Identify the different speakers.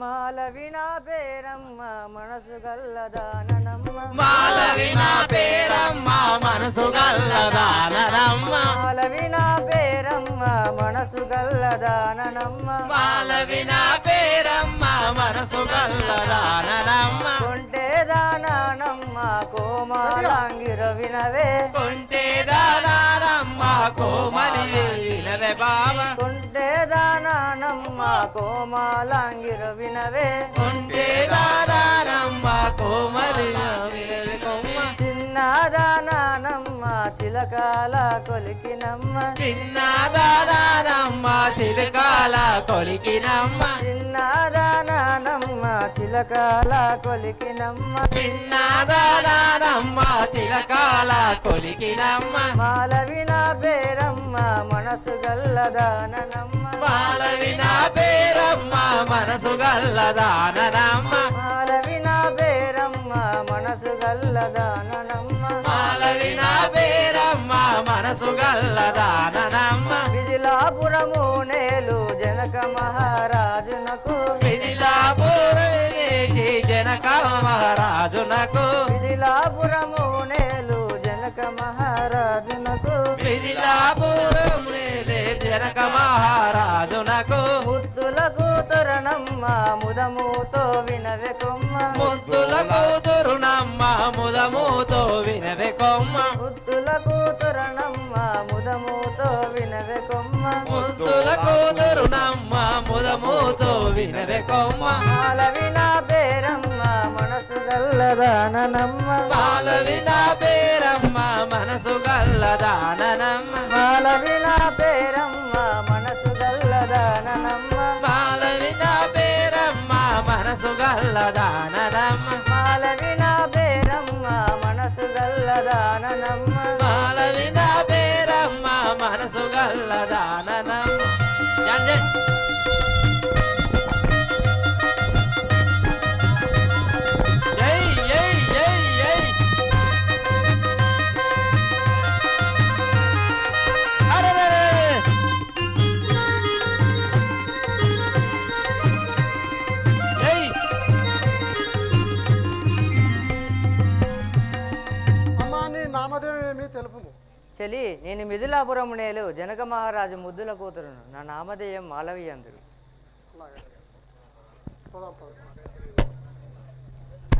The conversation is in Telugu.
Speaker 1: మాలవిన పేరమ్మ మనసు గల్లదానమ్మ
Speaker 2: మాలవిన పేరమ్మ మనసు గల్లదానమ్మ
Speaker 1: మాలవిన పేరమ్మ మనసు గల్లదానమ్మ
Speaker 2: మాలవిన పేరమ్మ మనసు గల్లదానమ్మ
Speaker 1: కొంటే దానమ్మ కోమాలాంగిర వినవే.
Speaker 2: కొంటే దానమ్మ కోమలి వినవే బావ.
Speaker 1: కొంటే దానమ్మ కోమాలాంగిర వినవే.
Speaker 2: కొంటే దానమ్మ కోమలి వినవే కొమ్మ.
Speaker 1: చిన్నదానమ్మ చిలకాల కొలికినమ్మ.
Speaker 2: చిన్నదానమ్మ చిలుకాల కొలికినమ్మ.
Speaker 1: చిన్నదానమ్మ చిలకాల కొలికినమ్మ.
Speaker 2: చిన్నదానమ్మ చిలకాల కొలికినమ్మ.
Speaker 1: మాలవిన పేరమ్మ మనసు గల్లదానమ్మ
Speaker 2: మాలవిన పేరమ్మ మనసు గల్లదానమ్మ
Speaker 1: మాలవిన పేరమ్మ మనసు గల్లదానమ్మ
Speaker 2: మాలవిన పేరమ్మ మనసు గల్లదానమ్మ
Speaker 1: విజిలాపురము నేలు జనక మహారాజునకు
Speaker 2: మహారాజునకు
Speaker 1: విజిలాపురము నేలు జనక మహారాజునకు
Speaker 2: మిథిలాపురం జనక మహారాజునకు
Speaker 1: ముద్దుల కూతురనమ్మ ముదముతో వినవే కొమ్మ.
Speaker 2: ముద్దుల కూతురునమ్మ ముదముతో వినవే కొమ్మ.
Speaker 1: ముద్దుల కూతురనమ్మ ముదముతో వినవే కొమ్మ.
Speaker 2: ముద్దుల కూతురునమ్మ ముదముతో వినవే
Speaker 1: గల్లదానమ్మ
Speaker 2: మాలవిన పేరమ్మ మనసు గల్లదానమ్మ
Speaker 1: మాలవిన పేరమ్మ మనసు గల్లదానమ్మ
Speaker 2: మాలవిన పేరమ్మ మనసు గల్లదానమ్మ
Speaker 1: మాలవిన పేరమ్మ మనసు గల్లదానమ్మ
Speaker 2: మాలవిన పేరమ్మ మనసు గల్లదానమ్మ జంజే
Speaker 3: తెలుపుము.
Speaker 1: చెలి నేను మిథిలాపురం నేలు జనక మహారాజు ముద్దుల కూతురును. నా నామధేయం మాలవి అందరు
Speaker 3: పోదాం.